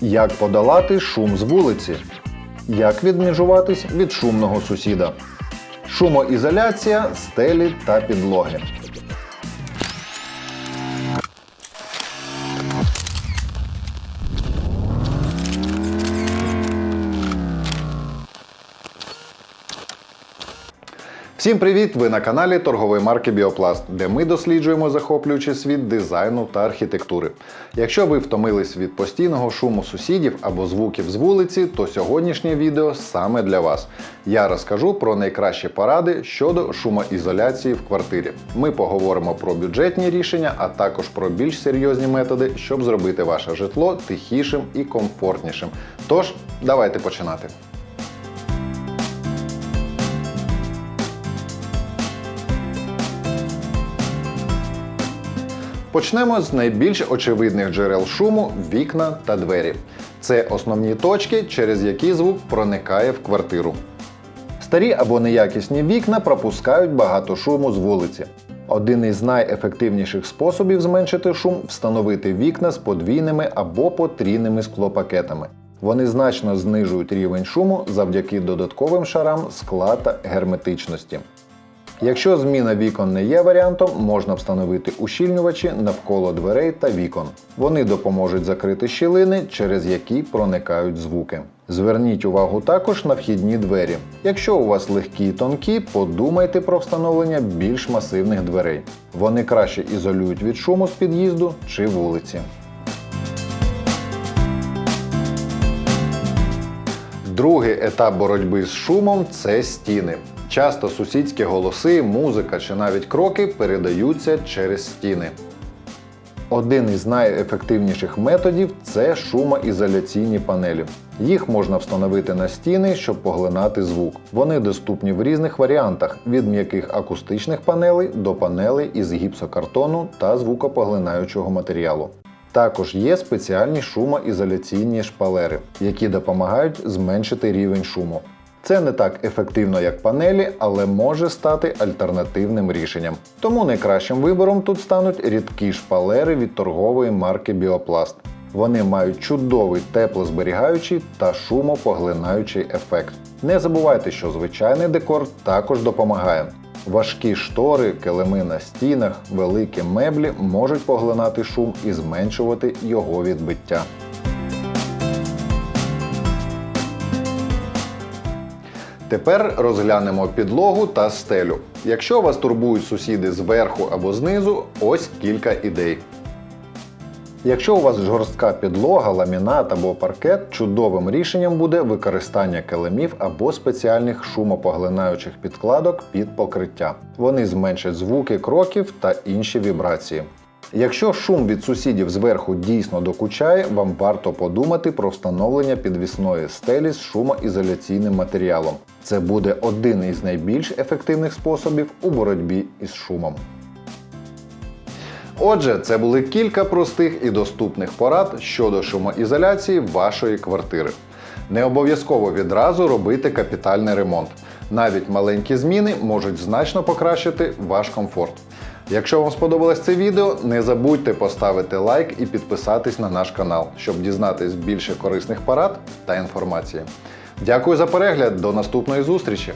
Як подолати шум з вулиці? Як відміжуватись від шумного сусіда? Шумоізоляція, стелі та підлоги. Всім привіт! Ви на каналі торгової марки Біопласт, де ми досліджуємо захоплюючий світ дизайну та архітектури. Якщо ви втомились від постійного шуму сусідів або звуків з вулиці, то сьогоднішнє відео саме для вас. Я розкажу про найкращі поради щодо шумоізоляції в квартирі. Ми поговоримо про бюджетні рішення, а також про більш серйозні методи, щоб зробити ваше житло тихішим і комфортнішим. Тож, давайте починати. Почнемо з найбільш очевидних джерел шуму вікна та двері. Це основні точки, через які звук проникає в квартиру. Старі або неякісні вікна пропускають багато шуму з вулиці. Один із найефективніших способів зменшити шум встановити вікна з подвійними або потрійними склопакетами. Вони значно знижують рівень шуму завдяки додатковим шарам скла та герметичності. Якщо зміна вікон не є варіантом, можна встановити ущільнювачі навколо дверей та вікон. Вони допоможуть закрити щілини, через які проникають звуки. Зверніть увагу також на вхідні двері. Якщо у вас легкі і тонкі, подумайте про встановлення більш масивних дверей. Вони краще ізолюють від шуму з під'їзду чи вулиці. Другий етап боротьби з шумом це стіни. Часто сусідські голоси, музика чи навіть кроки передаються через стіни. Один із найефективніших методів це шумоізоляційні панелі. Їх можна встановити на стіни, щоб поглинати звук. Вони доступні в різних варіантах: від м'яких акустичних панелей до панелей із гіпсокартону та звукопоглинаючого матеріалу. Також є спеціальні шумоізоляційні шпалери, які допомагають зменшити рівень шуму. Це не так ефективно, як панелі, але може стати альтернативним рішенням. Тому найкращим вибором тут стануть рідкі шпалери від торгової марки Біопласт. Вони мають чудовий теплозберігаючий та шумопоглинаючий ефект. Не забувайте, що звичайний декор також допомагає. Важкі штори, килими на стінах, великі меблі можуть поглинати шум і зменшувати його відбиття. Тепер розглянемо підлогу та стелю. Якщо вас турбують сусіди зверху або знизу, ось кілька ідей. Якщо у вас жорстка підлога, ламінат або паркет, чудовим рішенням буде використання килимів або спеціальних шумопоглинаючих підкладок під покриття. Вони зменшать звуки кроків та інші вібрації. Якщо шум від сусідів зверху дійсно докучає, вам варто подумати про встановлення підвісної стелі з шумоізоляційним матеріалом. Це буде один із найбільш ефективних способів у боротьбі із шумом. Отже, це були кілька простих і доступних порад щодо шумоізоляції вашої квартири. Не обов'язково відразу робити капітальний ремонт. Навіть маленькі зміни можуть значно покращити ваш комфорт. Якщо вам сподобалось це відео, не забудьте поставити лайк і підписатись на наш канал, щоб дізнатись більше корисних порад та інформації. Дякую за перегляд, до наступної зустрічі!